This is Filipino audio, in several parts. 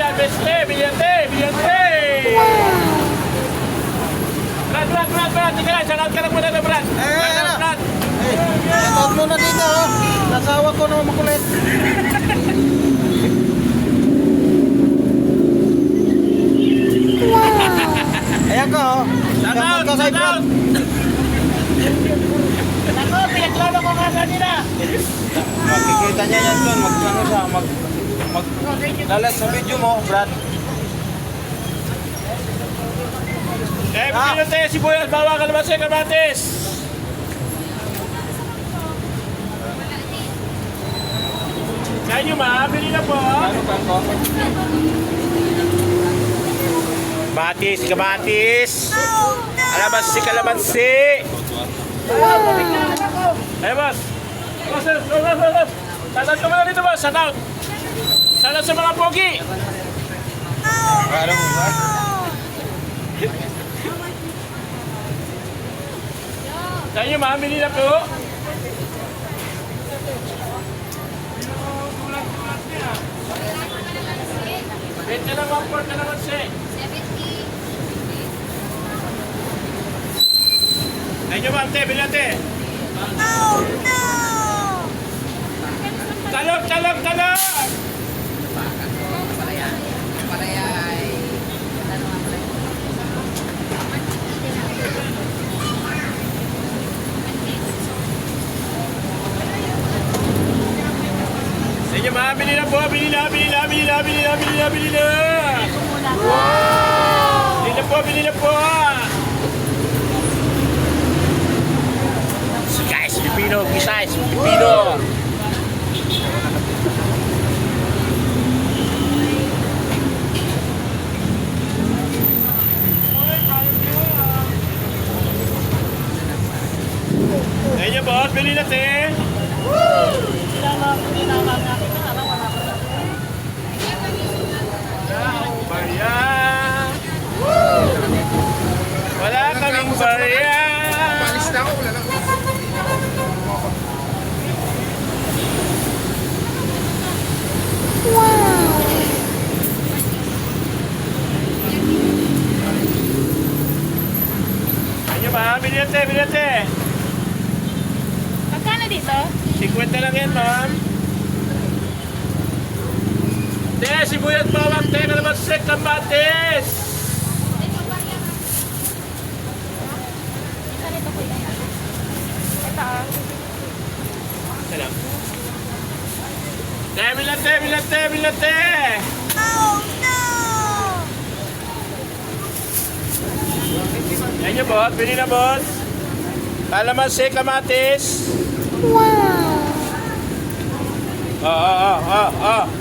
yan, beste, bilyante, bilyante! Brad, Brad, Brad, Brad, tika lang, shoutout ka lang muna na, Brad. Eh, Brad, ano? Brad. Eh, shoutout muna dito, oh. Nasawa ko na makulit. Ayan ko, oh. Shoutout, Shoutout ka kay shoutout! Brad. Ako, pinaglaro ko nga kanina. Makikita niya yan doon, mag, ano siya, mag, mag, lalat sa video mo, Brad. Eh, Ah. bilyante, sibuyas, bawang, kalamansi, kamatis. Sa inyo, ma, bili na po. Ano ko? Kamatis, kamatis. Kalamansi. Eh, boss. Boss, boss, boss, boss. Shoutout ka muna dito, boss. Shoutout. Shoutout sa mga pogi. Ano mo ba? Sa inyo, ma, bili na po. Bente lang, one fourth kalamansi. Sa inyo, ma'am, te, bili natin. Talog, talog, talog! Inyo, ma'am, bili na po, bili na, bili na, bili na, bili na, bili na, bili na! Bili na po, bili na po! Si guys, Pilipino, guys, Pilipino! Ayun boss, bili natin. Barya. Bili natin. Magkano dito? 50 lang yan, ma'am. Te, sibuyat bawang, te, na naman sek ng batis. Ito ah. Salam. Te, bilate, bilate, Yan yung boss, bili na boss. Kalamansi, kamatis. Wow! Oo, oo, oo, oo. Where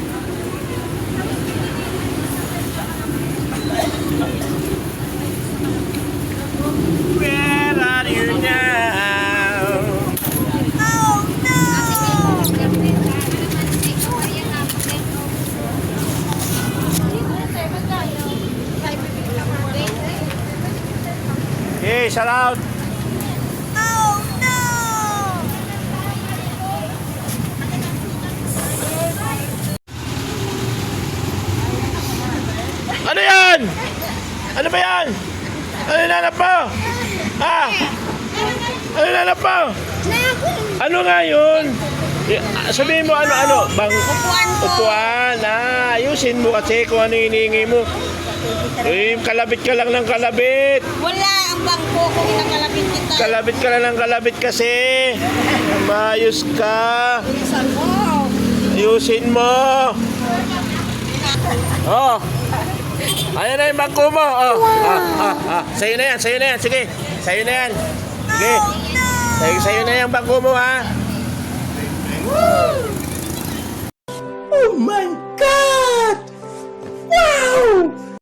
Hey, shout out. Ano yan? Ano ba yan? Ano nanap mo? Ha? Ano nanap mo? Ano nga yun? Ah, Sabihin mo ano, ano? Bang, Upuan ko. upuan. Ah, ayusin mo kasi kung ano hinihingi mo. Eh, kalabit ka lang ng kalabit. Wala ang bangko kung inakalapit kita. Kalabit ka lang ng kalabit kasi. Maayos ka. Bilisan mo. Ayusin mo. Oh. Ayan na yung bangko mo. Oh. Ah, ah, ah. Sa'yo na yan, sa'yo na yan. Sige, sa'yo na yan. Sige. Sa'yo, sa'yo na yung bangko mo, ha? Oh my God! Wow!